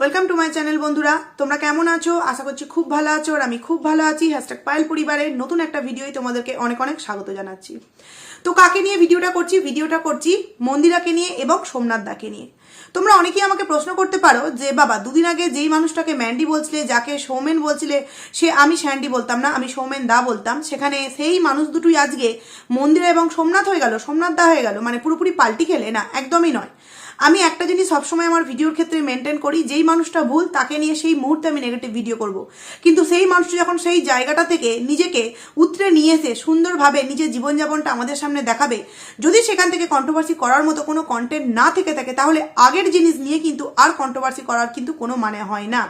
Welcome to my channel বন্ধুরা। তোমরা কেমন আছো? আশা করছি খুব ভালো আছো আর আমি খুব ভালো আছি। হ্যাশট্যাগ পায়েল পরিবারের নতুন একটা ভিডিওই তোমাদেরকে অনেক অনেক স্বাগত জানাচ্ছি। তো কাকে নিয়ে ভিডিওটা করছি? ভিডিওটা করছি মন্দিরাকে নিয়ে এবং সোমনাথ দাকে নিয়ে। তোমরা অনেকেই আমাকে প্রশ্ন করতে পারো যে, বাবা, দুদিন আগে যেই মানুষটাকে ম্যান্ডি বলছিলে, যাকে সৌমেন বলছিলে, সে আমি স্যান্ডি বলতাম না, আমি সৌমেন দা বলতাম। সেখানে সেই মানুষ দুটোই আজকে মন্দিরা এবং সোমনাথ হয়ে গেল, সোমনাথ দা হয়ে গেল। মানে পুরোপুরি পাল্টি খেলে না, একদমই নয়। আমি একটা জিনিস সবসময় আমার ভিডিওর ক্ষেত্রে মেনটেন করি, যেই মানুষটা ভুল, তাকে নিয়ে সেই মুহূর্তে আমি নেগেটিভ ভিডিও করব। কিন্তু সেই মানুষটা যখন সেই জায়গাটা থেকে নিজেকে উতরে নিয়ে এসে সুন্দরভাবে নিজের জীবনযাপনটা আমাদের সামনে দেখাবে, যদি সেখান থেকে কন্ট্রোভার্সি করার মতো কোনো কন্টেন্ট না থেকে থাকে, তাহলে আগের জিনিস নিয়ে কিন্তু আর কন্ট্রোভার্সি করার কিন্তু কোনো মানে হয় না।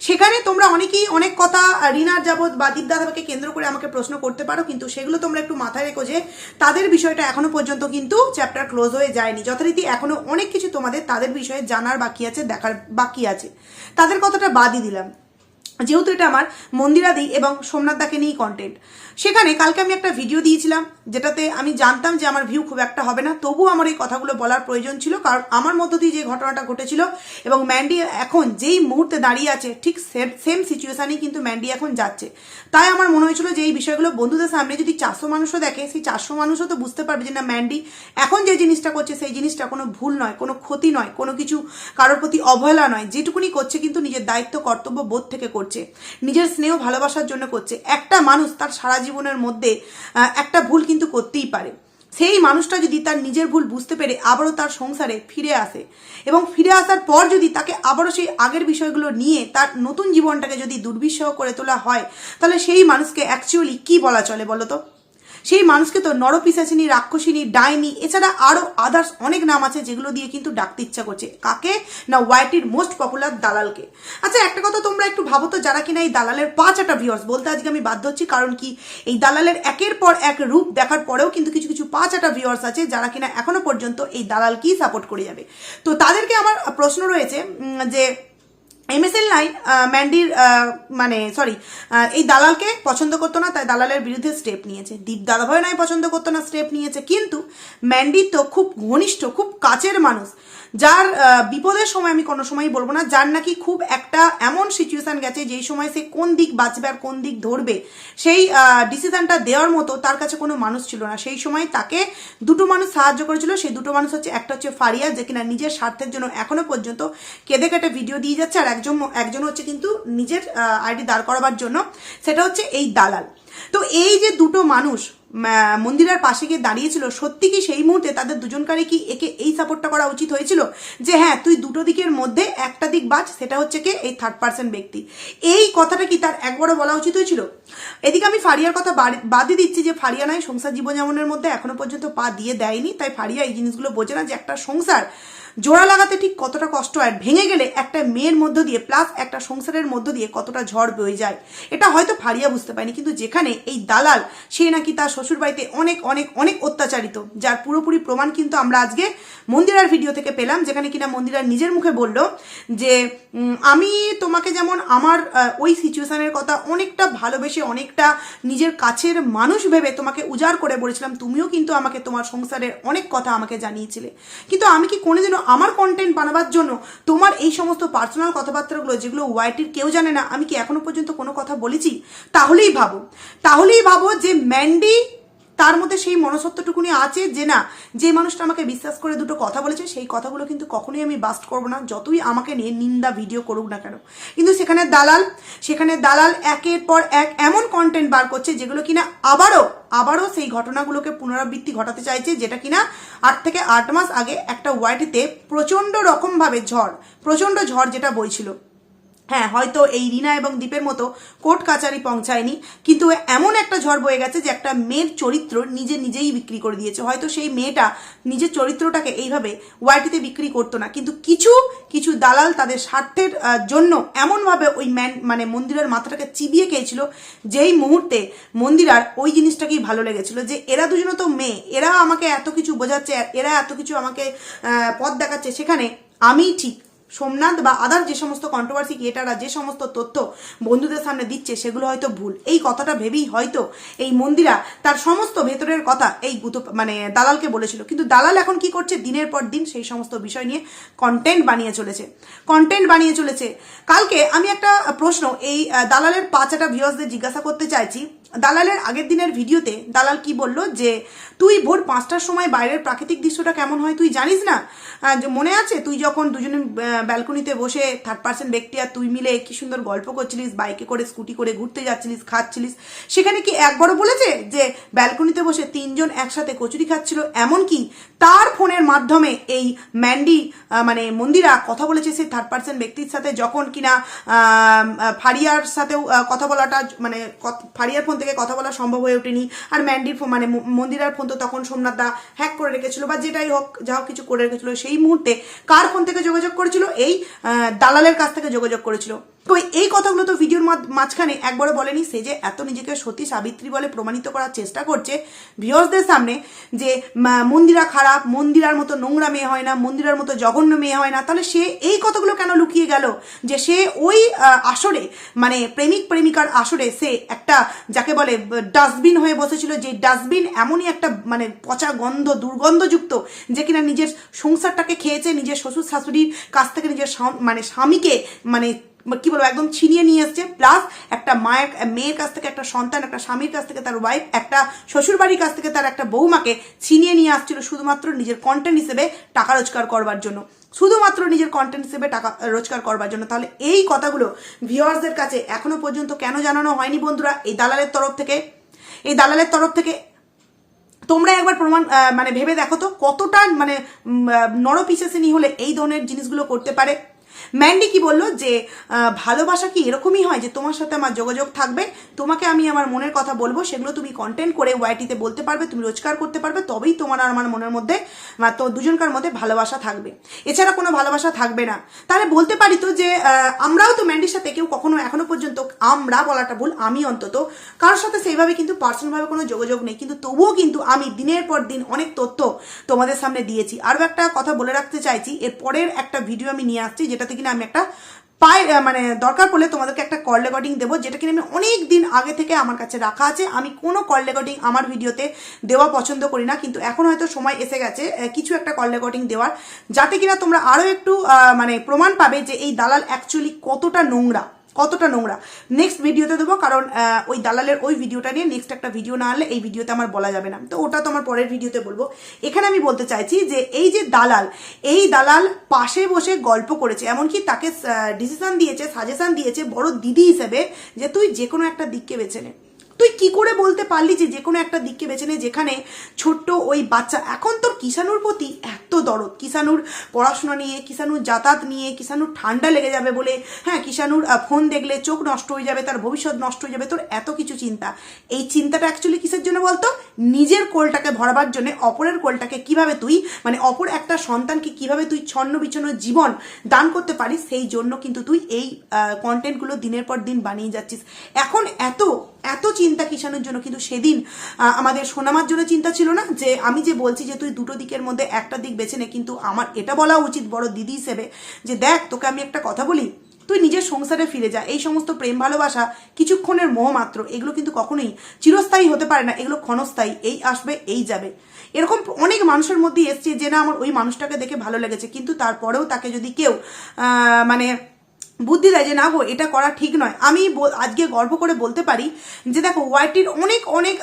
সেখানে তোমরা অনেকেই অনেক কথা রিনার যাবৎ বা দীপদাদাকে কেন্দ্র করে আমাকে প্রশ্ন করতে পারো, কিন্তু সেগুলো তোমরা একটু মাথায় রেখো যে তাদের বিষয়টা এখনও পর্যন্ত কিন্তু চ্যাপ্টার ক্লোজ হয়ে যায়নি। যথারীতি এখনও অনেক কিছু তোমাদের, তাদের বিষয়ে জানার বাকি আছে, দেখার বাকি আছে। তাদের কথাটা বাদই দিলাম। যেহেতু এটা আমার মন্দিরাদি এবং সোমনাথ দাকে নিয়েই কন্টেন্ট সেখানে কালকে আমি একটা ভিডিও দিয়েছিলাম, যেটাতে আমি জানতাম যে আমার ভিউ খুব একটা হবে না, তবুও আমার এই কথাগুলো বলার প্রয়োজন ছিল, কারণ আমার মধ্য দিয়ে যে ঘটনাটা ঘটেছিল এবং ম্যান্ডি এখন যেই মুহূর্তে দাঁড়িয়ে আছে, ঠিক সেম সিচুয়েশানেই কিন্তু ম্যান্ডি এখন যাচ্ছে। তাই আমার মনে হয়েছিল যে এই বিষয়গুলো বন্ধুদের সামনে যদি চারশো মানুষও দেখে, সেই চারশো মানুষও তো বুঝতে পারবে যে না, ম্যান্ডি এখন যে জিনিসটা করছে, সেই জিনিসটা কোনো ভুল নয়, কোনো ক্ষতি নয়, কোনো কিছু কারোর প্রতি অবহেলা নয়, যেটুকুনি করছে কিন্তু নিজের দায়িত্ব, কর্তব্য বোধ থেকে করছে। নিজের স্নেহ ভালোবাসার জন্য করছে। একটা মানুষ তার সারা জীবনের মধ্যে একটা ভুল কিন্তু করতেই পারে। সেই মানুষটা যদি তার নিজের ভুল বুঝতে পেরে আবারও তার সংসারে ফিরে আসে এবং ফিরে আসার পর যদি তাকে আবারও সেই আগের বিষয়গুলো নিয়ে তার নতুন জীবনটাকে যদি দুর্বিষহ করে তোলা হয়, তাহলে সেই মানুষকে অ্যাকচুয়ালি কি বলা চলে বলো তো? সেই মানুষকে তো নরপিসাচিনী, রাক্ষসিনী, ডাইনি, এছাড়া আরও আদার্স অনেক নাম আছে যেগুলো দিয়ে কিন্তু ডাকতে ইচ্ছা করছে। কাকে? না, ওয়াইটির মোস্ট পপুলার দালালকে। আচ্ছা একটা কথা তোমরা একটু ভাবো তো, যারা কিনা এই দালালের পাঁচ একটা ভিউয়ার্স বলতে আজকে আমি বাধ্য হচ্ছি, কারণ কি এই দালালের একের পর এক রূপ দেখার পরেও কিন্তু কিছু কিছু পাঁচ একটা ভিউয়ার্স আছে, যারা কিনা এখনও পর্যন্ত এই দালালকেই সাপোর্ট করে যাবে। তো তাদেরকে আমার প্রশ্ন রয়েছে যে এমএসএল নাইন ম্যান্ডির মানে সরি এই দালালকে পছন্দ করতো না, তাই দালালের বিরুদ্ধে স্টেপ নিয়েছে। দীপ দাদাভাই নাই পছন্দ করতো না স্টেপ নিয়েছে। কিন্তু ম্যান্ডি তো খুব ঘনিষ্ঠ, খুব কাছের মানুষ। যার বিপদের সময় আমি কোনো সময়ই বলব না, যার নাকি খুব একটা এমন সিচুয়েশন গেছে যেই সময় সে কোন দিক বাঁচবে আর কোন দিক ধরবে, সেই ডিসিশনটা দেওয়ার মতো তার কাছে কোনো মানুষ ছিল না। সেই সময় তাকে দুটো মানুষ সাহায্য করেছিল, সেই দুটো মানুষ হচ্ছে, একটা হচ্ছে ফারিয়া, যে কিনা নিজের স্বার্থের জন্য এখনও পর্যন্ত কেঁদে কেটে ভিডিও দিয়ে যাচ্ছে, আর একজন একজন হচ্ছে কিন্তু নিজের আইডি দাঁড় করাবার জন্য, সেটা হচ্ছে এই দালাল। তো এই যে দুটো মানুষ মন্দিরের পাশে গিয়ে দাঁড়িয়েছিল, সত্যি কি সেই মুহূর্তে তাদের দুজনকারই কি একে এই সাপোর্টটা করা উচিত হয়েছিল? যে হ্যাঁ তুই দুটো দিকের মধ্যে একটা দিক বাজ সেটা হচ্ছে কি? এই থার্ড পার্সন ব্যক্তি। এই কথাটা কি তার একবারও বলা উচিত হয়েছিল? এদিকে আমি ফারিয়ার কথা বাদই দিচ্ছি যে ফারিয়া নয় সংসার জীবনযাপনের মধ্যে এখনও পর্যন্ত পা দিয়ে দেয়নি, তাই ফারিয়া এই জিনিসগুলো বোঝে না যে একটা সংসার জোড়া লাগাতে ঠিক কতটা কষ্ট হয় ভেঙে গেলে একটা মেয়ের মধ্য দিয়ে প্লাস একটা সংসারের মধ্য দিয়ে কতটা ঝড় বয়ে যায়, এটা হয়তো ফারিয়া বুঝতে পারেনি, কিন্তু যেখানে এই দালাল, সে নাকি তার শ্বশুর বাড়িতে অনেক অনেক অনেক অত্যাচারিত, যার পুরোপুরি প্রমাণ কিন্তু আমরা আজকে মন্দিরার ভিডিও থেকে পেলাম, যেখানে কিনা মন্দিরার নিজের মুখে বলল যে আমি তোমাকে যেমন আমার ওই সিচুয়েশনের কথা অনেকটা ভালোবেসে, অনেকটা নিজের কাছের মানুষ ভেবে তোমাকে উজাড় করে বলেছিলাম, তুমিও কিন্তু আমাকে তোমার সংসারের অনেক কথা আমাকে জানিয়েছিলে। কিন্তু আমি কি কোনোদিনও আমার কন্টেন্ট বানাবার জন্য তোমার এই সমস্ত পার্সোনাল কথাবার্তাগুলো যেগুলো ওয়াইটির কেউ জানে না, আমি কি এখনও পর্যন্ত কোনো কথা বলেছি? তাহলেই ভাবো। তাহলেই ভাবো যে ম্যান্ডি তার মধ্যে সেই মনসত্বটুকুনি আছে যে না, যে মানুষটা আমাকে বিশ্বাস করে দুটো কথা বলেছে, সেই কথাগুলো কিন্তু কখনোই আমি বাস্ট করব না, যতই আমাকে নিয়ে নিন্দা ভিডিও করুক না কেন। কিন্তু সেখানে দালাল সেখানে দালাল একের পর এক এমন কন্টেন্ট বার করছে যেগুলো কিনা আবারও আবারও সেই ঘটনাগুলোকে পুনরাবৃত্তি ঘটাতে চাইছে, যেটা কিনা আট থেকে আট মাস আগে একটা ওয়াইটিতে প্রচণ্ড রকমভাবে ঝড়, প্রচণ্ড ঝড় যেটা বইছিল। হ্যাঁ হয়তো এই রিনা এবং দ্বীপের মতো কোর্ট কাচারি পৌঁছায়নি, কিন্তু এমন একটা ঝড় বয়ে গেছে যে একটা মেয়ের চরিত্র নিজে নিজেই বিক্রি করে দিয়েছে। হয়তো সেই মেয়েটা নিজের চরিত্রটাকে এইভাবে ওয়াইটিতে বিক্রি করতো না। কিন্তু কিছু কিছু দালাল তাদের স্বার্থের জন্য এমনভাবে ওই ম্যান মানে মন্দিরের মাথাটাকে চিবিয়ে খেয়েছিল, যেই মুহূর্তে মন্দিরার ওই জিনিসটাকেই ভালো লেগেছিল যে এরা দুজনে তো মেয়ে, এরা আমাকে এত কিছু বোঝাচ্ছে, এরা এত কিছু আমাকে পথ দেখাচ্ছে। সেখানে আমি ঠিক সোমনাথ বা আদার যে সমস্ত কন্ট্রোভার্সি ক্রিয়েটাররা যে সমস্ত তথ্য বন্ধুদের সামনে দিচ্ছে, সেগুলো হয়তো ভুল। এই কথাটা ভেবেই হয়তো এই মন্দিরা তার সমস্ত ভেতরের কথা এই গুতো মানে দালালকে বলেছিল। কিন্তু দালাল এখন কি করছে? দিনের পর দিন সেই সমস্ত বিষয় নিয়ে কন্টেন্ট বানিয়ে চলেছে। কন্টেন্ট বানিয়ে চলেছে। কালকে আমি একটা প্রশ্ন এই দালালের পাঁচাটা ভিউয়ার্সদের জিজ্ঞাসা করতে চাইছি। দালালের আগের দিনের ভিডিওতে দালাল কি বলল যে, তুই ভোর পাঁচটার সময় বাইরের প্রাকৃতিক দৃশ্যটা কেমন হয় তুই জানিস না? যে মনে আছে, তুই যখন দুজনে ব্যালকনিতে বসে থার্ড পার্সন ব্যক্তি আর তুই মিলে কি সুন্দর গল্প করছিলিস বাইকে করে স্কুটি করে ঘুরতে যাচ্ছিলিস, খাচ্ছিলিস। সেখানে কি একবারও বলেছে যে ব্যালকনিতে বসে তিনজন একসাথে কচুরি খাচ্ছিল? এমনকি তার ফোনের মাধ্যমে এই ম্যান্ডি মানে মন্দিরা কথা বলেছে সেই থার্ড পার্সন ব্যক্তির সাথে যখন কিনা ফারিয়ার সাথেও কথা বলাটা মানে ফারিয়ার ফোন থেকে কথা বলা সম্ভব হয়ে ওঠেনি। আর ম্যান্ডির ফোন মানে মন্দিরার ফোন তো তখন সোমনাথ দা হ্যাক করে রেখেছিল বা যেটাই হোক, যা কিছু করে রেখেছিল, সেই মুহূর্তে কার ফোন থেকে যোগাযোগ করেছিল? এই দালালের কাছ থেকে যোগাযোগ করেছিল। তো এই কথাগুলো তো ভিডিওর মাঝ- মাঝখানে একবারও বলেনি সে যে এত নিজেকে সতী সাবিত্রী বলে প্রমাণিত করার চেষ্টা করছে। ভিউয়ার্সদের সামনে যে মন্দিরা খারাপ, মন্দিরার মতো নোংরা মেয়ে হয় না, মন্দিরার মতো জঘন্য মেয়ে হয় না, তাহলে সে এই কথাগুলো কেন লুকিয়ে গেল? যে সে ওই আসরে মানে প্রেমিক প্রেমিকার আসরে সে একটা, যাকে বলে, ডাস্টবিন হয়ে বসেছিল, যে ডাস্টবিন এমনই একটা মানে পচা গন্ধ, দুর্গন্ধযুক্ত, যে কিনা নিজের সংসারটাকে খেয়েছে, নিজের শ্বশুর শাশুড়ির কাছ থেকে নিজের মানে স্বামীকে মানে কি বলব, একদম ছিনিয়ে নিয়ে এসছে। প্লাস একটা মায়ের, মেয়ের কাছ থেকে একটা সন্তান, একটা স্বামীর কাছ থেকে তার ওয়াইফ একটা শ্বশুর বাড়ির কাছ থেকে তার একটা বৌমাকে ছিনিয়ে নিয়ে আসছিল শুধুমাত্র নিজের কন্টেন্ট হিসেবে টাকা রোজগার করবার জন্য। শুধুমাত্র নিজের কন্টেন্ট হিসেবে টাকা রোজগার করবার জন্য। তাহলে এই কথাগুলো ভিওয়ার্সদের কাছে এখনও পর্যন্ত কেন জানানো হয়নি বন্ধুরা? এই দালালের তরফ থেকে। এই দালালের তরফ থেকে তোমরা একবার প্রমাণ মানে ভেবে দেখো তো, কতটা মানে নরপিসেসিনি হলে এই ধরনের জিনিসগুলো করতে পারে। ম্যান্ডি কি বলল যে ভালোবাসা কি এরকমই হয় যে তোমার সাথে আমার যোগাযোগ থাকবে? তোমাকে আমি আমার মনের কথা বলব, সেগুলো তুমি কন্টেন্ট করে ওয়াইটিতে বলতে পারবে, তুমি রোজগার করতে পারবে, তবেই তোমার আর আমার মনের মধ্যে তো দুজনকার মধ্যে ভালোবাসা থাকবে। এছাড়া কোনো ভালোবাসা থাকবে না। তাহলে বলতে পারি তো যে আমরাও তো ম্যান্ডির সাথে কেউ কখনো এখনও পর্যন্ত, আমরা বলাটা ভুল, আমি অন্তত, কারোর সাথে সেইভাবে কিন্তু পার্সোনালভাবে কোনো যোগাযোগ নেই, কিন্তু তবুও কিন্তু আমি দিনের পর দিন অনেক তথ্য তোমাদের সামনে দিয়েছি। আরও একটা কথা বলে রাখতে চাইছি এর পরের একটা ভিডিও আমি নিয়ে আসছি, যেটাতে কিনা আমি একটা পাই মানে দরকার পড়লে তোমাদেরকে একটা কল রেকর্ডিং দেবো, যেটা কিনা আমি অনেক দিন আগে থেকে আমার কাছে রাখা আছে। আমি কোনো কল রেকর্ডিং আমার ভিডিওতে দেওয়া পছন্দ করি না, কিন্তু এখন হয়তো সময় এসে গেছে কিছু একটা কল রেকর্ডিং দেওয়ার। যাতে কিনা তোমরা আরও একটু মানে প্রমাণ পাবে যে এই দালাল অ্যাকচুয়ালি কতটা নোংরা। কতটা নোংরা। নেক্সট ভিডিওতে দেবো, কারণ ওই দালালের ওই ভিডিওটা নিয়ে নেক্সট একটা ভিডিও না আনলে এই ভিডিওতে আমার বলা যাবে না। তো ওটা তো আমার পরের ভিডিওতে বলব। এখানে আমি বলতে চাইছি যে, এই যে দালাল, এই দালাল পাশে বসে গল্প করেছে, এমনকি তাকে ডিসিশন দিয়েছে সাজেশন দিয়েছে বড় দিদি হিসেবে যে, তুই যে কোনো একটা দিককে বেছে নে। তুই কি করে বলতে পারলি যে যে কোনো একটা দিককে বেছে নে যেখানে ছোট্ট ওই বাচ্চা? এখন তোর কিষানুর প্রতি এত দরদ। কিষানুর পড়াশোনা নিয়ে কিষানুর যাতায়াত নিয়ে কিষানুর ঠান্ডা লেগে যাবে বলে হ্যাঁ কিষানুর ফোন দেখলে চোখ নষ্ট হয়ে যাবে, তার ভবিষ্যৎ নষ্ট হয়ে যাবে, তোর এত কিছু চিন্তা। এই চিন্তাটা অ্যাকচুয়ালি কিসের জন্য বলতো? নিজের কোলটাকে ভরাবার জন্য, অপরের কোলটাকে কীভাবে তুই মানে অপর একটা সন্তানকে কীভাবে তুই ছন্ন বিচ্ছন্ন জীবন দান করতে পারিস, সেই জন্য কিন্তু তুই এই কন্টেন্টগুলো দিনের পর দিন বানিয়ে যাচ্ছিস। এখন এত এত চিন্তা কিষানের জন্য। কিন্তু সেদিন আমাদের সোনামার জন্য চিন্তা ছিল না? যে আমি যে বলছি যে তুই দুটো দিকের মধ্যে একটা দিক বেছে নে, কিন্তু আমার এটা বলা উচিত বড় দিদি হিসেবে যে দেখ, তোকে আমি একটা কথা বলি, তুই নিজের সংসারে ফিরে যা। এই সমস্ত প্রেম, ভালোবাসা কিছুক্ষণের মোহ মাত্র। এগুলো কিন্তু কখনোই চিরস্থায়ী হতে পারে না। এগুলো ক্ষণস্থায়ী। এই আসবে, এই যাবে। এরকম অনেক মানুষের মধ্যে এসছে যে না, আমার ওই মানুষটাকে দেখে ভালো লেগেছে। কিন্তু তারপরেও তাকে যদি কেউ মানে বুদ্ধি দেয় যে, না গো, এটা করা ঠিক নয়। আমি আজকে গর্ব করে বলতে পারি যে, দেখো, ওয়াইটির অনেক অনেক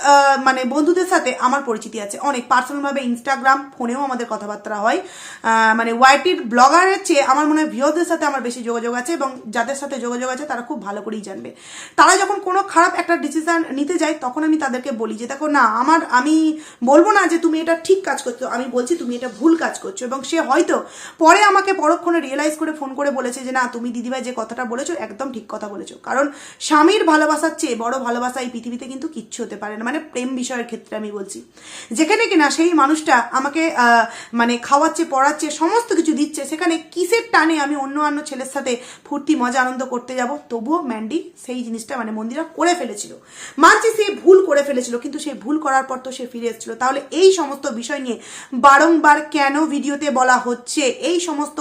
মানে বন্ধুদের সাথে আমার পরিচিতি আছে। অনেক পার্সোনালভাবে ইনস্টাগ্রাম ফোনেও আমাদের কথাবার্তা হয়। মানে ওয়াইটির ব্লগারের চেয়ে আমার মনে হয় ভিওদের সাথে আমার বেশি যোগাযোগ আছে এবং যাদের সাথে যোগাযোগ আছে, তারা খুব ভালো করেই জানবে। তারা যখন কোনো খারাপ একটা ডিসিশন নিতে যায়, তখন আমি তাদেরকে বলি যে, দেখো, না, আমার, আমি বলব না যে, তুমি এটা ঠিক কাজ করছ। আমি বলছি তুমি এটা ভুল কাজ করছ। এবং সে হয়তো পরে আমাকে পরক্ষণে রিয়েলাইজ করে ফোন করে বলেছে যে, না, তুমি দিদিভাই মন্দিরা যে কথাটা বলেছ, একদম ঠিক কথা বলেছ। কারণ স্বামীর ভালোবাসার চেয়ে বড় ভালোবাসা এই পৃথিবীতে কিন্তু কিচ্ছু হতে পারে না। মানে প্রেম বিষয়ের ক্ষেত্রে আমি বলছি। যেখানে কিনা সেই মানুষটা আমাকে মানে খাওয়াচ্ছে, পড়াচ্ছে, সমস্ত কিছু দিচ্ছে, সেখানে কিসের টানে আমি অন্য অন্য ছেলের সাথে ফুর্তি, মজা, আনন্দ করতে যাব? তবুও ম্যান্ডি সেই জিনিসটা মানে মন্দিরা করে ফেলেছিল। মানছি সে ভুল করে ফেলেছিল, কিন্তু সেই ভুল করার পর তো সে ফিরে এসেছিল। তাহলে এই সমস্ত বিষয় নিয়ে বারংবার কেন ভিডিওতে বলা হচ্ছে? এই সমস্ত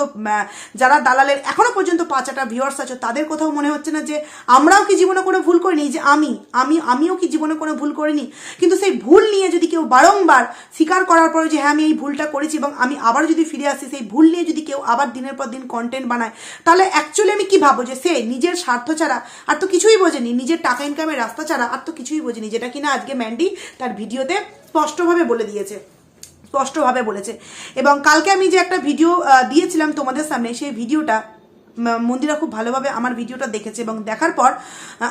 যারা দালালের এখনও পর্যন্ত পাঁচাটা ভিউয়ার্স আছে, তাদের কোথাও মনে হচ্ছে না যে আমরাও কি জীবনে কোনো ভুল করিনি? যে আমি আমি, আমিও কি জীবনে কোনো ভুল করিনি? কিন্তু সেই ভুল নিয়ে যদি কেউ বারংবার স্বীকার করার পরে যে হ্যাঁ আমি এই ভুলটা করেছি এবং আমি আবার যদি ফিরে আসি, সেই ভুল নিয়ে যদি কেউ আবার দিনের পর দিন কন্টেন্ট বানায়, তাহলে অ্যাকচুয়ালি আমি কি ভাবো যে সে নিজের স্বার্থ ছাড়া আর তো কিছুই বোঝেনি, নিজের টাকা ইনকামের রাস্তা ছাড়া আর তো কিছুই বোঝেনি, যেটা কিনা আজকে ম্যান্ডি তার ভিডিওতে স্পষ্টভাবে বলে দিয়েছে, স্পষ্টভাবে বলেছে। এবং কালকে আমি যে একটা ভিডিও দিয়েছিলাম তোমাদের সামনে, সেই ভিডিওটা মন্দিরা খুব ভালোভাবে আমার ভিডিওটা দেখেছে এবং দেখার পর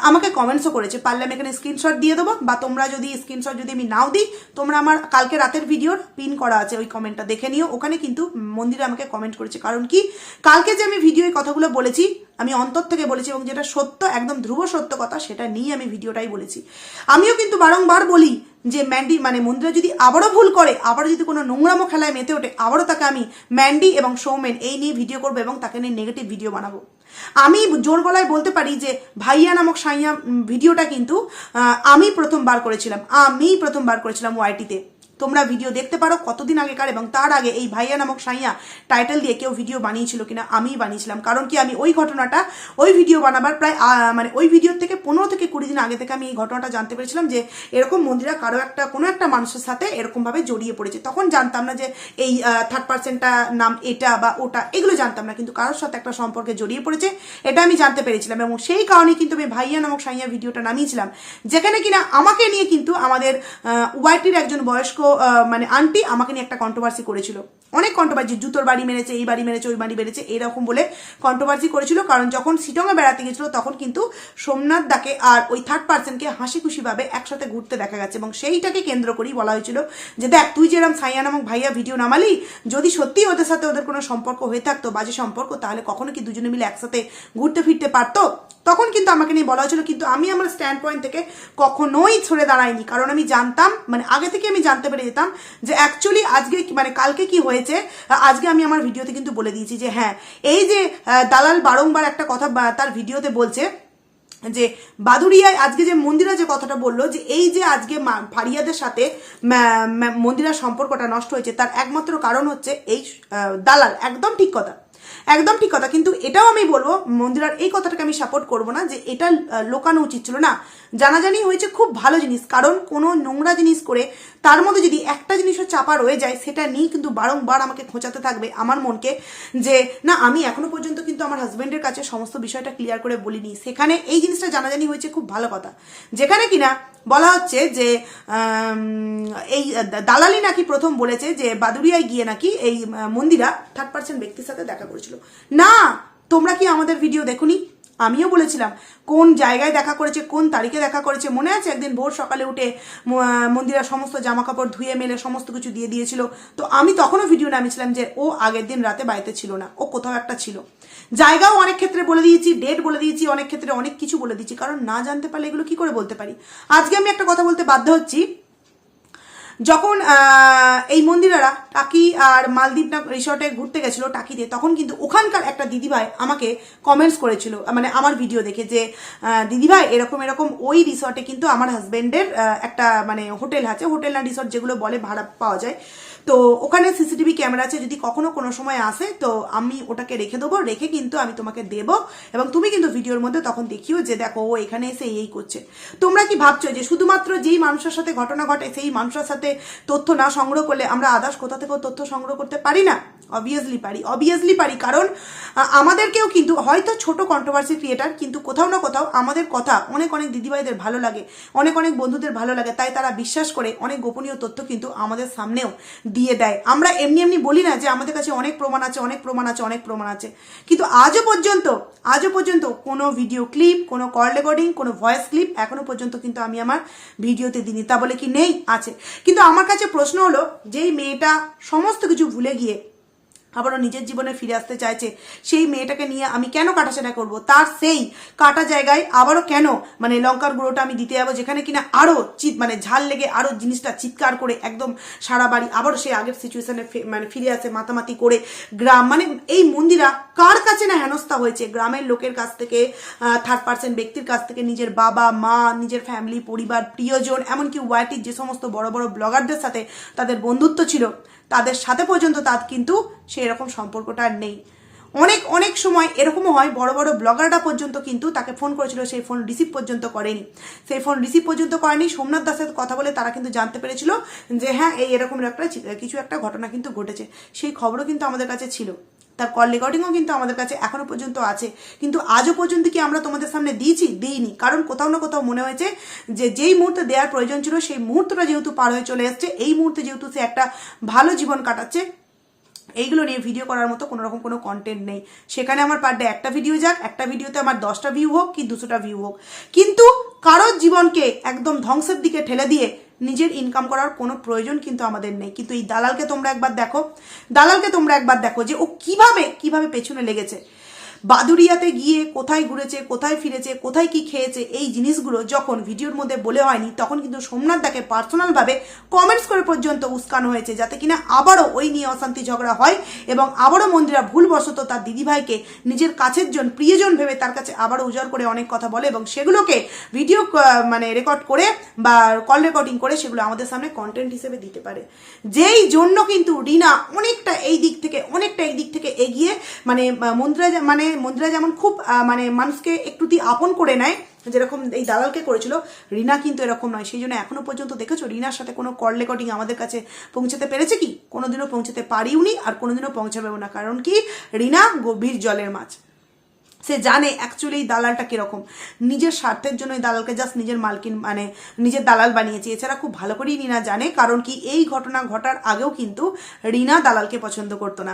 আমাকে কমেন্টসও করেছে। পারলে আমি এখানে স্ক্রিনশট দিয়ে দেবো বা তোমরা যদি স্ক্রিনশট যদি আমি নাও দিই, তোমরা আমার কালকে রাতের ভিডিওর পিন করা আছে ওই কমেন্টটা দেখে নিও। ওখানে কিন্তু মন্দিরা আমাকে কমেন্ট করেছে। কারণ কি? কালকে যে আমি ভিডিও এই কথাগুলো বলেছি আমি অন্তর থেকে বলেছি এবং যেটা সত্য, একদম ধ্রুব সত্য কথা, সেটা নিয়ে আমি ভিডিওটাই বলেছি। আমিও কিন্তু বারংবার বলি যে ম্যান্ডি মানে মন্দিরা যদি আবারও ভুল করে, আবারও যদি কোনো নোংরামো খেলায় মেতে ওঠে, আবারও তাকে আমি ম্যান্ডি এবং সৌমেন এই নিয়ে ভিডিও করব এবং তাকে নিয়ে নেগেটিভ ভিডিও বানাবো। আমি জোর গলায় বলতে পারি যে ভাইয়া নামক সাইয়া ভিডিওটা কিন্তু আমি প্রথমবার করেছিলাম, আমি প্রথমবার করেছিলাম ওয়াইটিতে তোমরা ভিডিও দেখতে পারো কতদিন আগেকার এবং তার আগে এই ভাইয়া নামক সাইয়া টাইটেল দিয়ে কেউ ভিডিও বানিয়েছিল কিনা আমিই বানিয়েছিলাম। কারণ কি আমি ওই ঘটনাটা, ওই ভিডিও বানাবার প্রায় মানে ওই ভিডিও থেকে পনেরো থেকে কুড়ি দিন আগে থেকে আমি এই ঘটনাটা জানতে পেরেছিলাম যে এরকম মন্দিরা কারও একটা, কোনো একটা মানুষের সাথে এরকমভাবে জড়িয়ে পড়েছে। তখন জানতাম না যে এই থার্ড পার্সেন্টটা নাম এটা বা ওটা, এগুলো জানতাম না। কিন্তু কারোর সাথে একটা সম্পর্কে জড়িয়ে পড়েছে, এটা আমি জানতে পেরেছিলাম এবং সেই কারণে কিন্তু আমি ভাইয়া নামক সাইয়া ভিডিওটা নামিয়েছিলাম। যেখানে কিনা আমাকে নিয়ে কিন্তু আমাদের ওয়াইটির একজন বয়স্ক মানে আন্টি আমাকে নিয়ে একটা কন্ট্রোভার্সি করেছিল। অনেক কন্ট্রোভার্সি জুতোর বাড়ি মেরেছে, এই বাড়ি মেরেছে, ওই বাড়ি মেরেছে, এরকম বলে কন্ট্রোভার্সি করেছিল। কারণ যখন সিটংয়ে বেড়াতে গেছিল, তখন কিন্তু সোমনাথ দাকে আর ওই থার্ড পার্সনকে হাসি খুশিভাবে একসাথে ঘুরতে দেখা গেছে এবং সেইটাকে কেন্দ্র করেই বলা হয়েছিল যে দেখ, তুই যেরকম সাইয়া নামক ভাইয়া ভিডিও নামালি, যদি সত্যি ওদের সাথে ওদের কোনো সম্পর্ক হয়ে থাকতো, বাজে সম্পর্ক, তাহলে কখনো কি দুজনে মিলে একসাথে ঘুরতে ফিরতে পারতো? তখন কিন্তু আমাকে নিয়ে বলা হয়েছিল, কিন্তু আমি আমার স্ট্যান্ড পয়েন্ট থেকে কখনোই ছড়ে দাঁড়াইনি। কারণ আমি জানতাম মানে আগে থেকে আমি জানতে পেরে যেতাম যে অ্যাকচুয়ালি আজকে মানে কালকে কি হয়েছে আজকে আমি আমার ভিডিওতে কিন্তু বলে দিয়েছি যে হ্যাঁ এই যে দালাল বারংবার একটা কথা তার ভিডিওতে বলছে যে বাদুরিয়ায় আজকে যে মন্দিরা যে কথাটা বলল যে এই যে আজকে ফারিয়াদের সাথে মন্দিরার সম্পর্কটা নষ্ট হয়েছে, তার একমাত্র কারণ হচ্ছে এই দালাল। একদম ঠিক কথা। একদম ঠিক কথা। কিন্তু এটাও আমি বলব, মন্দিরার এই কথাটাকে আমি সাপোর্ট করব না যে এটা লোকানো উচিত ছিল না। জানাজানি হয়েছে খুব ভালো জিনিস, কারণ কোনো নোংরা জিনিস করে তার মধ্যে যদি একটা জিনিসও চাপা রয়ে যায়, সেটা নিয়ে কিন্তু বারংবার আমাকে খোঁচাতে থাকবে আমার মনকে যে, না, আমি এখনও পর্যন্ত কিন্তু আমার হাজব্যান্ডের কাছে সমস্ত বিষয়টা ক্লিয়ার করে বলিনি। সেখানে এই জিনিসটা জানাজানি হয়েছে খুব ভালো কথা। যেখানে কিনা বলা হচ্ছে যে এই দালালি নাকি প্রথম বলেছে যে বাদুরিয়ায় গিয়ে নাকি এই মন্দিরা থার্ড পার্সেন্ট ব্যক্তির সাথে দেখা করেছিল। না, তোমরা কি আমাদের ভিডিও দেখুনি? আমিও বলেছিলাম, কোন জায়গায় দেখা করেছে, কোন তারিখে দেখা করেছে, মনে আছে? একদিন ভোর সকালে উঠে মন্দিরা সমস্ত জামা কাপড় ধুয়ে মেলে, সমস্ত কিছু দিয়ে দিয়েছিল। তো আমি তখনও ভিডিও নামিয়েছিলাম যে, ও আগের দিন রাতে বাড়িতে ছিল না, ও কোথাও একটা ছিল। জায়গাও অনেক ক্ষেত্রে বলে দিয়েছি ডেট বলে দিয়েছি, অনেক ক্ষেত্রে অনেক কিছু বলে দিয়েছি, কারণ না জানতে পারলে এগুলো কি করে বলতে পারি? আজকে আমি একটা কথা বলতে বাধ্য হচ্ছি যখন এই মন্দিরারা টাকি আর মালদ্বীপ না রিসর্টে ঘুরতে গেছিল টাকিতে তখন কিন্তু ওখানকার একটা দিদিভাই আমাকে কমেন্টস করেছিল মানে আমার ভিডিও দেখে যে দিদিভাই, এরকম এরকম ওই রিসর্টে কিন্তু আমার হাজব্যান্ডের একটা মানে হোটেল আছে হোটেল না রিসর্ট যেগুলো বলে ভাড়া পাওয়া যায়। তো ওখানে সিসিটিভি ক্যামেরা আছে, যদি কখনো কোনো সময় আসে, তো আমি ওটাকে রেখে দেবো, রেখে কিন্তু আমি তোমাকে দেবো। এবং তুমি কিন্তু ভিডিওর মধ্যে তখন দেখিও যে দেখো, ও এখানে এসে এই করছে। তোমরা কি ভাবছ যে শুধুমাত্র যেই মানুষের সাথে ঘটনা ঘটে, সেই মানুষের সাথে তথ্য না সংগ্রহ করলে আমরা আদার্স কোথা থেকেও তথ্য সংগ্রহ করতে পারি না? অবভিয়াসলি পারি অবভিয়াসলি পারি। কারণ আমাদেরকেও কিন্তু, হয়তো ছোট কন্ট্রোভার্সি ক্রিয়েটার কিন্তু কোথাও না কোথাও আমাদের কথা অনেক অনেক দিদিভাইদের ভালো লাগে, অনেক অনেক বন্ধুদের ভালো লাগে, তাই তারা বিশ্বাস করে অনেক গোপনীয় তথ্য কিন্তু আমাদের সামনেও দিয়ে দেয়। আমরা এমনি এমনি বলি না যে আমাদের কাছে অনেক প্রমাণ আছে, অনেক প্রমাণ আছে, অনেক প্রমাণ আছে। কিন্তু আজও পর্যন্ত আজও পর্যন্ত কোনো ভিডিও ক্লিপ কোনো কল রেকর্ডিং কোনো ভয়েস ক্লিপ এখনও পর্যন্ত কিন্তু আমি আমার ভিডিওতে দিইনি, তা বলে কি নেই? আছে। কিন্তু আমার কাছে প্রশ্ন হলো, যেই মেয়েটা সমস্ত কিছু ভুলে গিয়ে আবারও নিজের জীবনে ফিরে আসতে চাইছে। সেই মেয়েটাকে নিয়ে আমি কেন কাটাছেড়া করব? তার সেই কাটা জায়গায় আবারও কেন মানে লঙ্কার গুঁড়োটা আমি দিতে যাব, যেখানে কিনা আরও চিৎ মানে ঝাল লেগে আরও জিনিসটা চিৎকার করে একদম সারা বাড়ি আবারও সেই আগের সিচুয়েশনে মানে ফিরে আসে মাতামাতি করে গ্রাম। মানে এই মন্দিরা কার কাছে না হেনস্থা হয়েছে? গ্রামের লোকের কাছ থেকে থার্ড পার্সন ব্যক্তির কাছ থেকে নিজের বাবা, মা, নিজের ফ্যামিলি পরিবার, প্রিয়জন, এমনকি ওয়াইটির যে সমস্ত বড় বড় ব্লগারদের সাথে তাদের বন্ধুত্ব ছিল, তাদের সাথে পর্যন্ত তার কিন্তু সেই রকম সম্পর্কটা আর নেই। অনেক অনেক সময় এরকমও হয়, বড় বড় ব্লগাররা পর্যন্ত কিন্তু তাকে ফোন করেছিল, সেই ফোন রিসিভ পর্যন্ত করেনি। সেই ফোন রিসিভ পর্যন্ত করেনি, সোমনাথ দাসের কথা বলে তারা কিন্তু জানতে পেরেছিল যে হ্যাঁ এই এরকম একটা কিছু একটা ঘটনা কিন্তু ঘটেছে। সেই খবরও কিন্তু আমাদের কাছে ছিল। তার কল রেকর্ডিংও কিন্তু আমাদের কাছে এখনও পর্যন্ত আছে। কিন্তু আজও পর্যন্ত কি আমরা তোমাদের সামনে দিয়েছি? দিইনি। কারণ কোথাও না কোথাও মনে হয়েছে যে যেই মুহূর্তে দেওয়ার প্রয়োজন ছিল, সেই মুহূর্তটা যেহেতু পার হয়ে চলে এসছে, এই মুহূর্তে যেহেতু সে একটা ভালো জীবন কাটাচ্ছে এইগুলো নিয়ে ভিডিও করার মতো কোনো রকম কোনো কন্টেন্ট নেই। সেখানে আমার পার ডে একটা ভিডিও যাক, একটা ভিডিওতে আমার দশটা ভিউ হোক কি দুশোটা ভিউ হোক। কিন্তু কারোর জীবনকে একদম ধ্বংসের দিকে ঠেলে দিয়ে নিজের ইনকাম করার কোনো প্রয়োজন কিন্তু আমাদের নেই। কিন্তু এই দালালকে তোমরা একবার দেখো। দালালকে তোমরা একবার দেখো যে ও কীভাবে কীভাবে পেছনে লেগেছে। বাদুরিয়াতে গিয়ে কোথায় ঘুরেছে, কোথায় ফিরেছে, কোথায় কি খেয়েছে, এই জিনিসগুলো যখন ভিডিওর মধ্যে বলে হয়নি, তখন কিন্তু সোমনাথ দাকে পার্সোনালভাবে কমেন্টস করে পর্যন্ত উস্কানো হয়েছে, যাতে কিনা আবারও ওই নিয়ে অশান্তি ঝগড়া হয় এবং আবারও মন্দিরা ভুলবশত তার দিদিভাইকে নিজের কাছের জন, প্রিয়জন ভেবে তার কাছে আবারও উজাড় করে অনেক কথা বলে এবং সেগুলোকে ভিডিও মানে রেকর্ড করে বা কল রেকর্ডিং করে সেগুলো আমাদের সামনে কন্টেন্ট হিসেবে দিতে পারে। যেই জন্য কিন্তু রিনা অনেকটা এই দিক থেকে, অনেকটা এই দিক থেকে এগিয়ে মানে মন্দিরা মানে মন্দিরা যেমন খুব মানে মানুষকে একটুতি আপন করে নেয়, যেরকম এই দালালকে করেছিল, রিনা কিন্তু এরকম নয়। সেই জন্য এখনও পর্যন্ত দেখেছ, রিনার সাথে কোনো কল রেকর্ডিং আমাদের কাছে পৌঁছাতে পেরেছে কি? কোনোদিনও পৌঁছাতে পারিওনি আর কোনোদিনও পৌঁছাবেও না। কারণ কি? রিনা গভীর জলের মাছ। সে জানে অ্যাকচুয়ালি এই দালালটা কীরকম। নিজের স্বার্থের জন্য এই দালালকে জাস্ট নিজের মালকিন মানে নিজের দালাল বানিয়েছে। এছাড়া খুব ভালো করেই রিনা জানে, কারণ কি এই ঘটনা ঘটার আগেও কিন্তু রিনা দালালকে পছন্দ করতো না।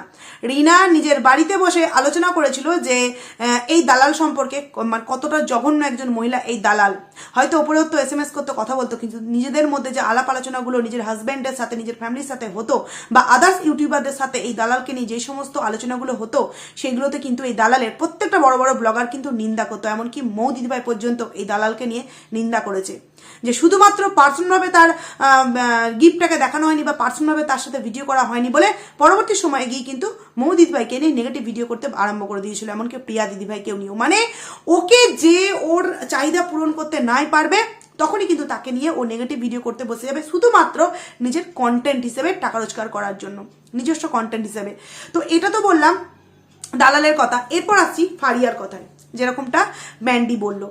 রিনা নিজের বাড়িতে বসে আলোচনা করেছিল যে এই দালাল সম্পর্কে মানে কতটা জঘন্য একজন মহিলা এই দালাল। হয়তো ওপরে তো এস এম এস করতো, কথা বলতো, কিন্তু নিজেদের মধ্যে যে আলাপ আলোচনাগুলো নিজের হাজব্যান্ডের সাথে, নিজের ফ্যামিলির সাথে হতো, বা আদার্স ইউটিউবারদের সাথে এই দালালকে নিয়ে যে সমস্ত আলোচনাগুলো হতো, সেগুলোতে কিন্তু এই দালালের প্রত্যেকটা বড় বড় বড় ব্লগার কিন্তু নিন্দা করতো, এমনকি মৌ দিদিভাই পর্যন্ত এই দালালকে নিয়ে নিন্দা করেছে। যে শুধুমাত্র পার্সোনালভাবে তার গিফটটাকে দেখানো হয়নি বা পার্সোনালভাবে তার সাথে ভিডিও করা হয়নি বলে পরবর্তী সময়ে গিয়ে কিন্তু মৌ দিদিভাইকে নিয়ে নেগেটিভ ভিডিও করতে আরম্ভ করে দিয়েছিল, এমনকি প্রিয়া দিদিভাইকেও নিয়েও। মানে ওকে যে ওর চাহিদা পূরণ করতে নাই পারবে, তখনই কিন্তু তাকে নিয়ে ও নেগেটিভ ভিডিও করতে বসে যাবে শুধুমাত্র নিজের কন্টেন্ট হিসেবে টাকা রোজগার করার জন্য, নিজস্ব কন্টেন্ট হিসেবে। তো এটা তো বললাম দালালের কথা। এরপর আসছি ফারিয়ার কথায়, যেরকমটা ম্যান্ডি বলল।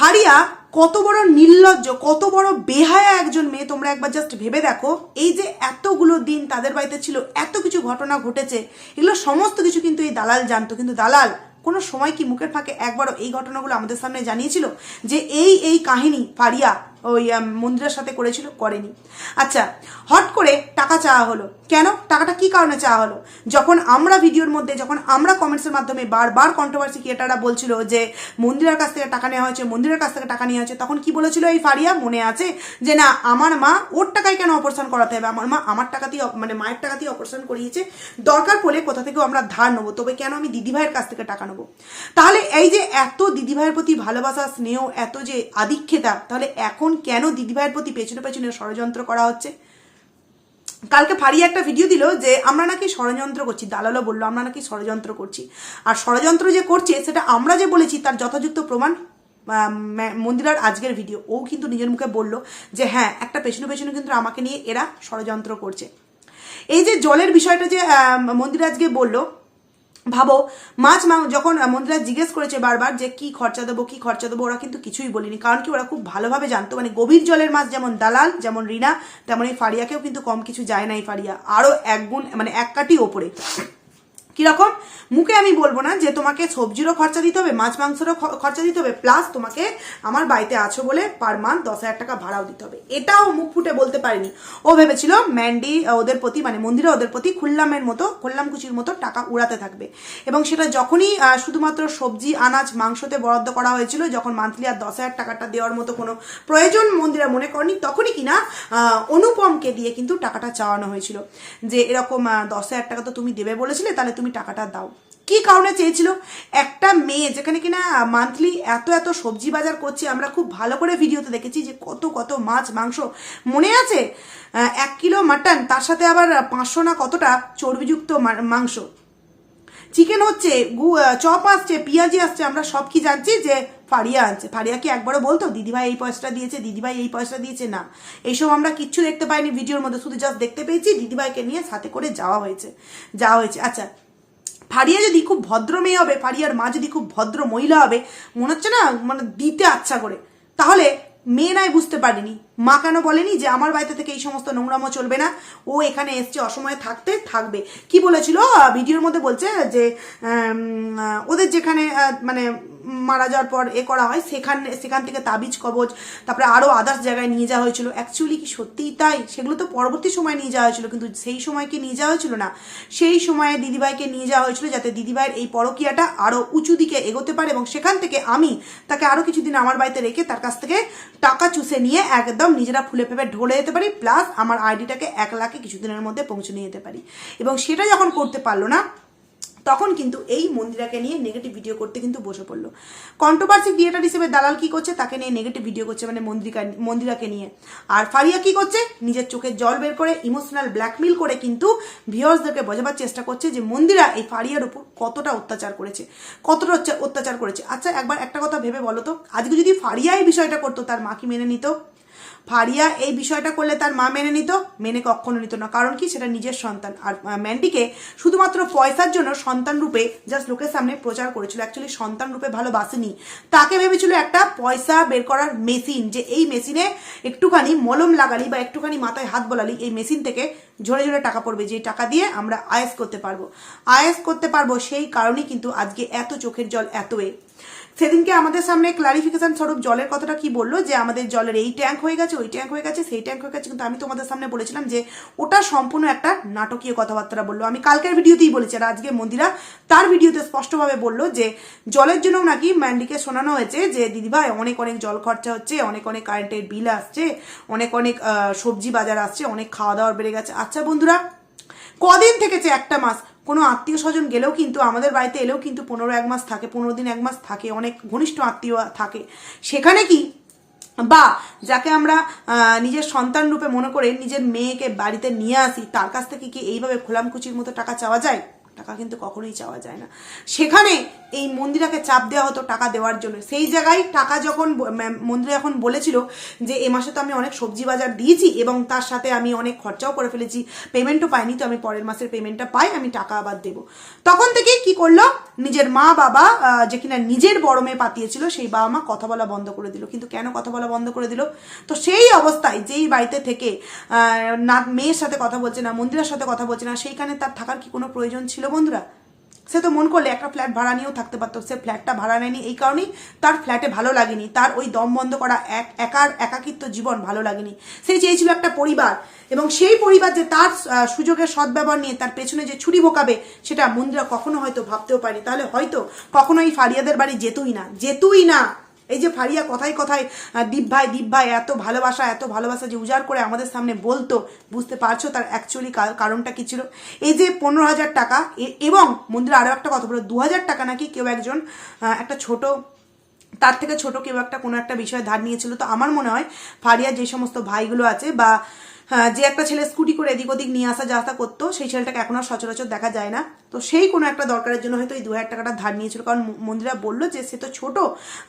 ফারিয়া, কত বড় নির্লজ্জ, কত বড় বেহায়া একজন মেয়ে, তোমরা একবার জাস্ট ভেবে দেখো। এই যে এতগুলো দিন তাদের বাড়িতে ছিল, এত কিছু ঘটনা ঘটেছে, এগুলো সমস্ত কিছু কিন্তু এই দালাল জানতো। কিন্তু দালাল, কোনো সময় কি মুখের ফাঁকে একবারও এই ঘটনাগুলো আমাদের সামনে জানিয়েছিল? যে এই এই কাহিনী ফারিয়া ওই মন্দিরের সাথে করেছিল, করেনি। আচ্ছা হট করে টাকা চাওয়া হলো। কেন? টাকাটা কি কারণে চাওয়া হলো? যখন আমরা ভিডিওর মধ্যে, যখন আমরা কমেন্টসের মাধ্যমে বারবার কন্ট্রোভার্সি ক্রিয়েটাররা বলছিল যে মন্দিরের কাছ থেকে টাকা নেওয়া হয়েছে, মন্দিরের কাছ থেকে টাকা নেওয়া হয়েছে, তখন কি বলেছিল এই ফারিয়া? মনে আছে যে, না, আমার মা ওর টাকায় কেন অপারেশন করাতে হবে? আমার মা আমার টাকাতেই মানে মায়ের টাকাতেই অপারেশন করিয়েছে। দরকার পড়লে কোথা থেকেও আমরা ধার নেব। তবে কেন আমি দিদিভাইয়ের কাছ থেকে টাকা নেব? তাহলে এই যে এত দিদিভাইয়ের প্রতি ভালোবাসা, স্নেহ, এত যে আধিক্ষেতা তাহলে এখন কেন দিদিভাইয়ের প্রতি পেছনে পেছনে ষড়যন্ত্র করা হচ্ছে? কালকে ফারিয়া একটা ভিডিও দিল যে, আমরা নাকি ষড়যন্ত্র করছি। দালালও বলল, আমরা নাকি ষড়যন্ত্র করছি। আর ষড়যন্ত্র যে করছে, সেটা আমরা যে বলেছি, তার যথাযুক্ত প্রমাণ মন্দিরার আজকের ভিডিও ও কিন্তু নিজের মুখে বলল যে হ্যাঁ একটা পেছনে পেছনে কিন্তু আমাকে নিয়ে এরা ষড়যন্ত্র করছে। এই যে জলের বিষয়টা যে মন্দির আজকে বলল ভাবো, মাছ মাংস যখন মন্দিরা জিজ্ঞেস করেছে বারবার যে কি খরচা দেবো, কি খরচা দেবো, ওরা কিন্তু কিছুই বলিনি। কারণ কি, ওরা খুব ভালোভাবে জানতো। মানে গভীর জলের মাছ যেমন দালাল, যেমন রিনা, তেমন এই ফারিয়াকেও কিন্তু কম কিছু যায় না এই ফারিয়া আরও এক গুণ মানে এক কাটি ওপরে। কীরকম? মুখে আমি বলব না যে তোমাকে সবজিরও খরচা দিতে হবে, মাছ মাংসেরও খরচা দিতে হবে প্লাস তোমাকে আমার বাড়িতে আছো বলে পার মান্থ দশ হাজার টাকা ভাড়াও দিতে হবে। এটাও মুখ ফুটে বলতে পারিনি। ও ভেবেছিল ম্যান্ডি ওদের প্রতি মানে মন্দিরে ওদের প্রতি খুল্লামের মতো, খুল্লামকুচির মতো টাকা উড়াতে থাকবে। এবং সেটা যখনই শুধুমাত্র সবজি, আনাজ, মাংসতে বরাদ্দ করা হয়েছিল, যখন মান্থলি আর দশ হাজার টাকাটা দেওয়ার মতো কোনো প্রয়োজন মন্দিরা মনে করেনি, তখনই কিনা অনুপমকে দিয়ে কিন্তু টাকাটা চাওয়ানো হয়েছিল। যে এরকম দশ হাজার টাকা তো তুমি দেবে বলেছিলে, তাহলে তুমি টাকাটা দাও। কি কারণে চেয়েছিল? একটা মেয়ে যেখানে কিনা মান্থলি এত এত সবজি বাজার করছে, আমরা খুব ভালো করে ভিডিওতে দেখেছি যে কত কত মাছ, মাংস। মনে আছে? এক কিলো মাটন তার সাথে আবার পাঁচশো না কতটা চর্বিযুক্ত মাংস। চিকেন হচ্ছে, গু- চপ আসছে, পিঁয়াজি আসছে, আমরা সব কি জানছি যে ফারিয়া আনছে। ফারিয়া কি একবারও বলতো, দিদিভাই এই পয়সাটা দিয়েছে, দিদিভাই এই পয়সাটা দিয়েছে। না, এইসব আমরা কিচ্ছু দেখতে পাইনি, ভিডিওর মধ্যে শুধু জাস্ট দেখতে পেয়েছি, দিদিভাইকে নিয়ে সাথে করে যাওয়া হয়েছে যাওয়া হয়েছে। আচ্ছা ফারিয়া যদি খুব ভদ্র মেয়ে হবে, ফারিয়ার মা যদি খুব ভদ্র মহিলা হবে, মনে হচ্ছে না মানে দিতে আচ্ছা করে। তাহলে মেয়ে নাই বুঝতে পারিনি। মা কেন বলেনি যে আমার বাড়িতে থেকে এই সমস্ত নোংরামো চলবে না? ও এখানে এসছে অসময়ে থাকতে থাকবে। কি বলেছিল? ভিডিওর মধ্যে বলছে যে ওদের যেখানে মানে মারা যাওয়ার পর এ করা হয়, সেখানে, সেখান থেকে তাবিজ, কবজ, তারপরে আরও আদার্স জায়গায় নিয়ে যাওয়া হয়েছিল। অ্যাকচুয়ালি কি সত্যিই তাই? সেগুলো তো পরবর্তী সময় নিয়ে যাওয়া হয়েছিল, কিন্তু সেই সময়কে নিয়ে যাওয়া হয়েছিল না। সেই সময়ে দিদিভাইকে নিয়ে যাওয়া হয়েছিল যাতে দিদিভাইয়ের এই পরকিয়াটা আরও উঁচু দিকে এগোতে পারে এবং সেখান থেকে আমি তাকে আরও কিছুদিন আমার বাড়িতে রেখে তার কাছ থেকে টাকা চুষে নিয়ে একদম নিজেরা ফুলে ফেপে ঢলে যেতে পারি প্লাস আমার আইডিটাকে এক লাখে কিছুদিনের মধ্যে পৌঁছে নিয়ে যেতে পারি। এবং সেটা যখন করতে পারল না তখন কিন্তু এই মন্দিরাকে নিয়ে নেগেটিভ ভিডিও করতে কিন্তু বসে পড়ল। কন্ট্রোভার্সি ক্রিয়েটার হিসেবে দালাল কি করছে? তাকে নিয়ে নেগেটিভ ভিডিও করছে মানে মন্দিরিকা, মন্দিরাকে নিয়ে। আর ফারিয়া কি করছে? নিজের চোখের জল বের করে ইমোশনাল ব্ল্যাকমেল করে কিন্তু ভিউয়ার্সদেরকে বোঝাবার চেষ্টা করছে যে মন্দিরা এই ফারিয়ার উপর কতটা অত্যাচার করেছে। কতটা অত্যাচার করেছে? আচ্ছা একবার একটা কথা ভেবে বলো তো। আজকে যদি ফারিয়া এই বিষয়টা করতো, তার মা কি মেনে নিত? ফারিয়া এই বিষয়টা করলে তার মা মেনে নিত, মেনে কখনো নিত না। কারণ কি? সেটা নিজের সন্তান। আর ম্যান্ডিকে শুধুমাত্র পয়সার জন্য সন্তান রূপে জাস্ট লোকের সামনে প্রচার করেছিল। অ্যাকচুয়ালি সন্তান রূপে ভালোবাসেনি। তাকে ভেবেছিল একটা পয়সা বের করার মেশিন যে এই মেশিনে একটুখানি মলম লাগালি বা একটুখানি মাথায় হাত বলালি, এই মেশিন থেকে ঝরে ঝরে টাকা পড়বে। যে টাকা দিয়ে আমরা আয়েস করতে পারব। আয়েস করতে পারব সেই কারণেই কিন্তু আজকে এত চোখের জল এত এ সেদিনকে আমাদের সামনে ক্লারিফিকেশন স্বরূপ জলের কথাটা কি বলল? যে আমাদের জলের এই ট্যাঙ্ক হয়ে গেছে, ওই ট্যাঙ্ক হয়ে গেছে, সেই ট্যাঙ্ক হয়ে গেছে, কিন্তু আমি তোমাদের সামনে বলেছিলাম যে ওটা সম্পূর্ণ একটা নাটকীয় কথাবার্তা বলল। আমি কালকের ভিডিওতেই বলেছি আর আজকে মন্দিরা তার ভিডিওতে স্পষ্টভাবে বলল যে জলের জন্য নাকি ম্যান্ডিকে শোনানো হয়েছে যে, দিদিভাই, অনেক অনেক জল খরচা হচ্ছে, অনেক অনেক কারেন্টের বিল আসছে, অনেক অনেক সবজি বাজার আসছে, অনেক খাওয়া দাওয়ার বেড়ে গেছে। আচ্ছা বন্ধুরা, কদিন থেকেছে একটা মাস? কোনো আত্মীয় স্বজন গেলেও কিন্তু, আমাদের বাড়িতে এলেও কিন্তু পনেরো এক মাস থাকে, পনেরো দিন এক মাস থাকে, অনেক ঘনিষ্ঠ আত্মীয় থাকে। সেখানে কি? বা যাকে আমরা নিজের সন্তান রূপে মনে করে নিজের মেয়েকে বাড়িতে নিয়ে আসি, তার কাছ থেকে কি এইভাবে খোলামকুচির মতো টাকা চাওয়া যায়? টাকা কিন্তু কখনোই চাওয়া যায় না। সেখানে এই মন্দিরাকে চাপ দেওয়া হতো টাকা দেওয়ার জন্য। সেই জায়গায় টাকা যখন মন্দিরা এখন বলেছিল যে, এ মাসে তো আমি অনেক সবজি বাজার দিয়েছি এবং তার সাথে আমি অনেক খরচাও করে ফেলেছি। পেমেন্টও পাইনি, তো আমি পরের মাসের পেমেন্টটা পাই, আমি টাকা আবার দেবো। তখন থেকে কি করল? নিজের মা বাবা যে কিনা নিজের বড় মেয়ে পাতিয়েছিল, সেই বাবা মা কথা বলা বন্ধ করে দিল। কিন্তু কেন কথা বলা বন্ধ করে দিল? তো সেই অবস্থায়, যেই বাড়িতে থেকে না, মেয়ের সাথে কথা বলছে না, মন্দিরের সাথে কথা বলছে না, সেইখানে তার থাকার কি কোনো প্রয়োজন ছিল বন্ধুরা? সে তো মন করলে একটা ফ্ল্যাট ভাড়া নিয়েও থাকতে পারতো। সে ফ্ল্যাটটা ভাড়া নেয়নি এই কারণেই তার ফ্ল্যাটে ভালো লাগেনি। তার ওই দম বন্ধ করা এক একার একাকিত্ব জীবন ভালো লাগেনি। সে চেয়েছিল একটা পরিবার এবং সেই পরিবার যে তার সুযোগের সদ্ব্যবহার নিয়ে তার পেছনে যে ছুরি ভোকাবে সেটা মন্দিরা কখনো হয়তো ভাবতেও পারেনি। তাহলে হয়তো কখনো এই ফারিয়াদের বাড়ি যেতুই না। যেতুই না! এই যে ফারিয়া কথায় কথায় দীপ ভাই দীপ ভাই, এত ভালোবাসা এত ভালোবাসা যে উজাড় করে আমাদের সামনে বলতো, বুঝতে পারছ তার অ্যাকচুয়ালি কারণটা কি ছিল? এই যে পনেরো হাজার টাকা এবং মন্দিরে আরও একটা কথা বলো দু হাজার টাকা নাকি কেউ একজন একটা ছোট, তার থেকে ছোট কেউ একটা কোনো একটা বিষয়ে ধার নিয়েছিল। তো আমার মনে হয় ফারিয়া যে সমস্ত ভাইগুলো আছে বা যে একটা ছেলে স্কুটি করে এদিক ওদিক নিয়ে আসা যাতা করতো, সেই ছেলেটাকে এখন আর সচরাচর দেখা যায় না। তো সেই কোনো একটা দরকারের জন্য হয়তো এই দু হাজার টাকাটা ধার নিয়েছিল। কারণ মন্দিরা বলল যে, সে তো ছোট।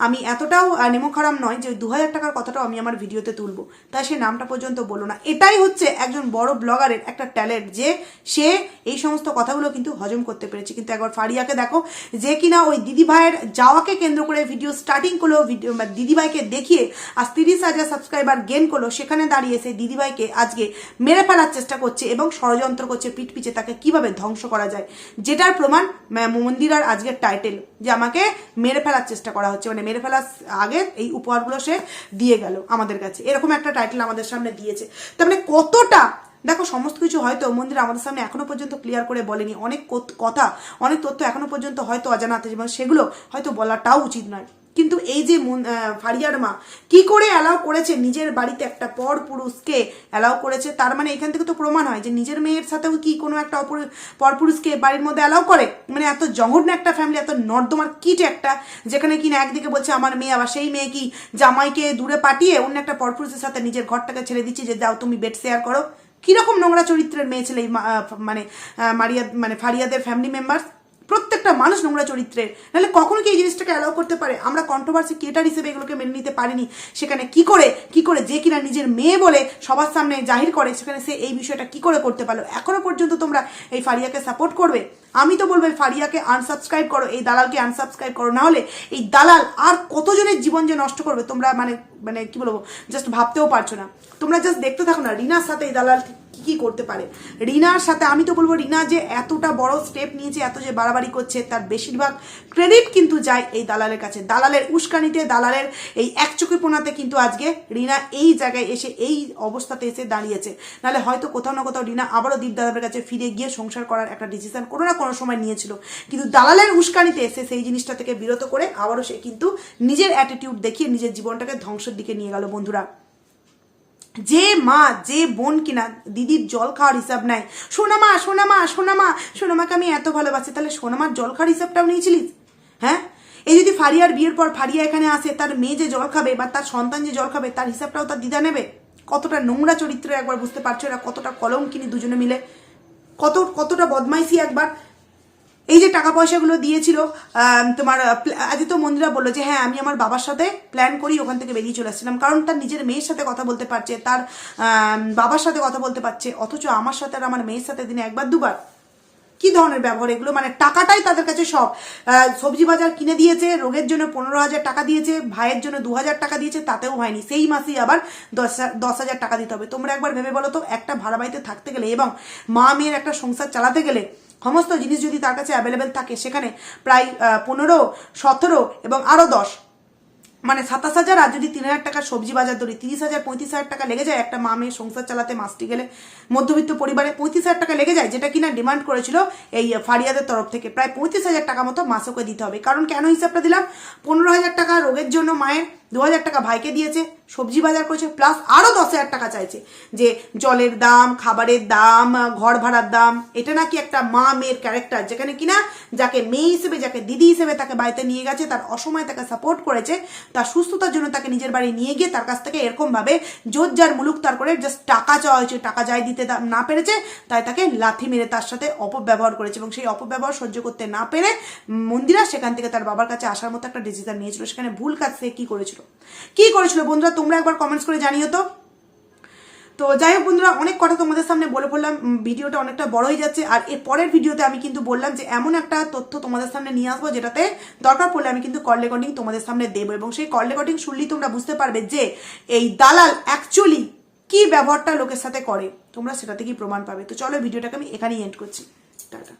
আমি এতটাও নেমো খারাপ নয় যে দু হাজার টাকার কথাটাও আমি আমার ভিডিওতে তুলবো। তাই সে নামটা পর্যন্ত বলল না। এটাই হচ্ছে একজন বড় ব্লগারের একটা ট্যালেন্ট যে, সে এই সমস্ত কথাগুলো কিন্তু হজম করতে পেরেছে। কিন্তু একবার ফারিয়াকে দেখো, যে কিনা ওই দিদি ভাইয়ের যাওয়াকে কেন্দ্র করে ভিডিও স্টার্টিং করল, ভিডিও দিদিভাইকে দেখিয়ে, আজ তিরিশ হাজার সাবস্ক্রাইবার গেন করল, সেখানে দাঁড়িয়ে সেই দিদিভাইকে আজ আজকে মেরে ফেলার চেষ্টা করছে এবং ষড়যন্ত্র করছে, পিঠ পিছে তাকে কীভাবে ধ্বংস করা যায়, যেটার প্রমাণ মন্দিরার আজকের টাইটেল যে আমাকে মেরে ফেলার চেষ্টা করা হচ্ছে। মানে মেরে ফেলার আগে এই উপহারগুলো সে দিয়ে গেল আমাদের কাছে। এরকম একটা টাইটেল আমাদের সামনে দিয়েছে। তার মানে কতটা, দেখো সমস্ত কিছু হয়তো মন্দির আমাদের সামনে এখনও পর্যন্ত ক্লিয়ার করে বলেনি। অনেক কথা, অনেক তথ্য এখনও পর্যন্ত হয়তো অজানা আছে সেগুলো হয়তো বলাটাও উচিত নয়। কিন্তু এই যে ফারিয়ার মা, কি করে অ্যালাউ করেছে নিজের বাড়িতে একটা পর পুরুষকে অ্যালাউ করেছে? তার মানে এখান থেকে তো প্রমাণ হয় যে নিজের মেয়ের সাথেও কি কোনো একটা অপর পর পুরুষকে বাড়ির মধ্যে অ্যালাউ করে? মানে এত জঘন্য একটা ফ্যামিলি এত নর্দমার কিট একটা, যেখানে কিনা একদিকে বলছে, আমার মেয়ে, আবার সেই মেয়ে কি জামাইকে দূরে পাঠিয়ে অন্য একটা পরপুরুষের সাথে নিজের ঘরটাকে ছেড়ে দিচ্ছে যে, যাও তুমি বেড শেয়ার করো। কীরকম নোংরা চরিত্রের মেয়ে ছেলে মানে মারিয়া মানে ফারিয়াদের ফ্যামিলি মেম্বার প্রত্যেকটা মানুষ নোংরা চরিত্রের। নাহলে কখনো কি এই জিনিসটাকে অ্যালাউ করতে পারে? আমরা কন্ট্রোভার্সি ক্রিয়েটার হিসেবে এগুলোকে মেনে নিতে পারিনি। সেখানে কি করে কি করে যে কিনা নিজের মেয়ে বলে সবার সামনে জাহির করে, সেখানে সে এই বিষয়টা কি করে করতে পারল? এখনও পর্যন্ত তোমরা এই ফারিয়াকে সাপোর্ট করবে? আমি তো বলব ফারিয়াকে আনসাবস্ক্রাইব করো, এই দালালকে আনসাবস্ক্রাইব করো। না হলে এই দালাল আর কতজনের জীবন যে নষ্ট করবে তোমরা মানে মানে কি বলব জাস্ট ভাবতেও পারছ না। তোমরা জাস্ট দেখতে থাকো না, রিনার সাথে এই দালাল কি করতে পারে? রিনার সাথে, আমি তো বলব রিনা যে এতটা বড় স্টেপ নিয়েছে, এত যে বাড়াবাড়ি করছে, তার বেশিরভাগ ক্রেডিট কিন্তু যায় এই দালালের কাছে। দালালের উস্কানিতে, দালালের এই একচুকিপোনাতে কিন্তু আজকে রিনা এই জায়গায় এসে, এই অবস্থাতে এসে দাঁড়িয়েছে। নাহলে হয়তো কোথাও না কোথাও রিনা আবারও দীপ দাদার কাছে ফিরে গিয়ে সংসার করার একটা ডিসিশন কোনো না কোনো সময় নিয়েছিল। কিন্তু দালালের উস্কানিতে এসে সেই জিনিসটা থেকে বিরত করে আবারও সে কিন্তু নিজের অ্যাটিটিউড দেখিয়ে নিজের জীবনটাকে ধ্বংসের দিকে নিয়ে গেল, বন্ধুরা। যে মা, যে বোন কিনা দিদির জল খাওয়ার হিসাব নেয় সোনামা সোনামা সোনামা সোনামাকে আমি এত ভালোবাসি, তাহলে সোনামার জল খাওয়ার হিসাবটাও নিয়েছিলিস? হ্যাঁ? এই যদি ফারিয়ার বিয়ের পর ফারিয়া এখানে আসে, তার মেয়ে যে জল খাবে বা তার সন্তান যে জল খাবে, তার হিসাবটাও তার দিদা নেবে? কতটা নোংরা চরিত্র একবার বুঝতে পারছ এরা, কতটা কলম কিনি দুজনে মিলে? কত, কতটা বদমাইশি একবার? এই যে টাকা পয়সাগুলো দিয়েছিল তোমার আজ তো মন্দিরা বলল যে হ্যাঁ আমি আমার বাবার সাথে প্ল্যান করি, ওখান থেকে বেরিয়ে চলে আসছিলাম। কারণ তার নিজের মেয়ের সাথে কথা বলতে পারছে, তার বাবার সাথে কথা বলতে পারছে, অথচ আমার সাথে আর আমার মেয়ের সাথে দিনে একবার, দুবার। কি ধরনের ব্যবহার এগুলো? মানে টাকাটাই তাদের কাছে সব। সবজি বাজার কিনে দিয়েছে, রোগের জন্য পনেরো হাজার টাকা দিয়েছে, ভাইয়ের জন্য দু হাজার টাকা দিয়েছে, তাতেও হয়নি। সেই মাসেই আবার দশ দশ হাজার টাকা দিতে হবে। তোমরা একবার ভেবে বলো তো, একটা ভাড়া বাড়িতে থাকতে গেলে এবং মা মেয়ের একটা সংসার চালাতে গেলে সমস্ত জিনিস যদি তার কাছে অ্যাভেলেবেল থাকে, সেখানে প্রায় পনেরো, সতেরো এবং আরও দশ। মানে সাতাশ হাজার আর যদি তিন হাজার টাকার সবজি বাজার ধরি, তিরিশ হাজার, পঁয়ত্রিশ হাজার টাকা লেগে যায় একটা মা মেয়ে সংসার চালাতে মাসটি গেলে। মধ্যবিত্ত পরিবারে পঁয়ত্রিশ হাজার টাকা লেগে যায়, যেটা কিনা ডিমান্ড করেছিল এই ফারিয়াদের তরফ থেকে। প্রায় পঁয়ত্রিশ হাজার টাকা মতো মাসকে দিতে হবে। কারণ কেন হিসাবটা দিলাম? পনেরো হাজার টাকা রোগের জন্য মায়ের দু হাজার টাকা ভাইকে দিয়েছে, সবজি বাজার করেছে প্লাস আরও দশ হাজার টাকা চাইছে। যে জলের দাম, খাবারের দাম, ঘর ভাড়ার দাম, এটা নাকি একটা মা মেয়ের ক্যারেক্টার যেখানে কিনা যাকে মেয়ে হিসেবে, যাকে দিদি হিসেবে তাকে বাড়িতে নিয়ে গেছে, তার অসময়ে তাকে সাপোর্ট করেছে, তার সুস্থতার জন্য তাকে নিজের বাড়ি নিয়ে গিয়ে তার কাছ থেকে এরকমভাবে জোর যার মুলুক তার করে জাস্ট টাকা চাওয়া হয়েছে, টাকা যাই দিতে না পেরেছে, তাই তাকে লাথি মেরে তার সাথে অপব্যবহার করেছে এবং সেই অপব্যবহার সহ্য করতে না পেরে মন্দিরা সেখান থেকে তার বাবার কাছে আসার মতো একটা ডিসিশন নিয়েছিল, সেখানে ভুল কাজ সে কী করেছিল? কি করেছিল বন্ধুরা? তোমরা একবার কমেন্টস করে জানিও তো। তো যাই হোক বন্ধুরা, অনেক কথা তোমাদের সামনে বলে বললাম ভিডিওটা অনেকটা বড় হয়ে যাচ্ছে। আর এর পরের ভিডিওতে আমি কিন্তু বললাম যে, এমন একটা তথ্য তোমাদের সামনে নিয়ে আসব যেটাতে দরকার পড়লে আমি কিন্তু কল রেকর্ডিং তোমাদের সামনে দেবো। এবং সেই কল রেকর্ডিং শুনলেই তোমরা বুঝতে পারবে যে, এই দালাল অ্যাকচুয়ালি কি ব্যবহারটা লোকের সাথে করে। তোমরা সেটা থেকেই প্রমাণ পাবে। তো চলো ভিডিওটাকে আমি এখানেই এন্ড করছি। টাটা।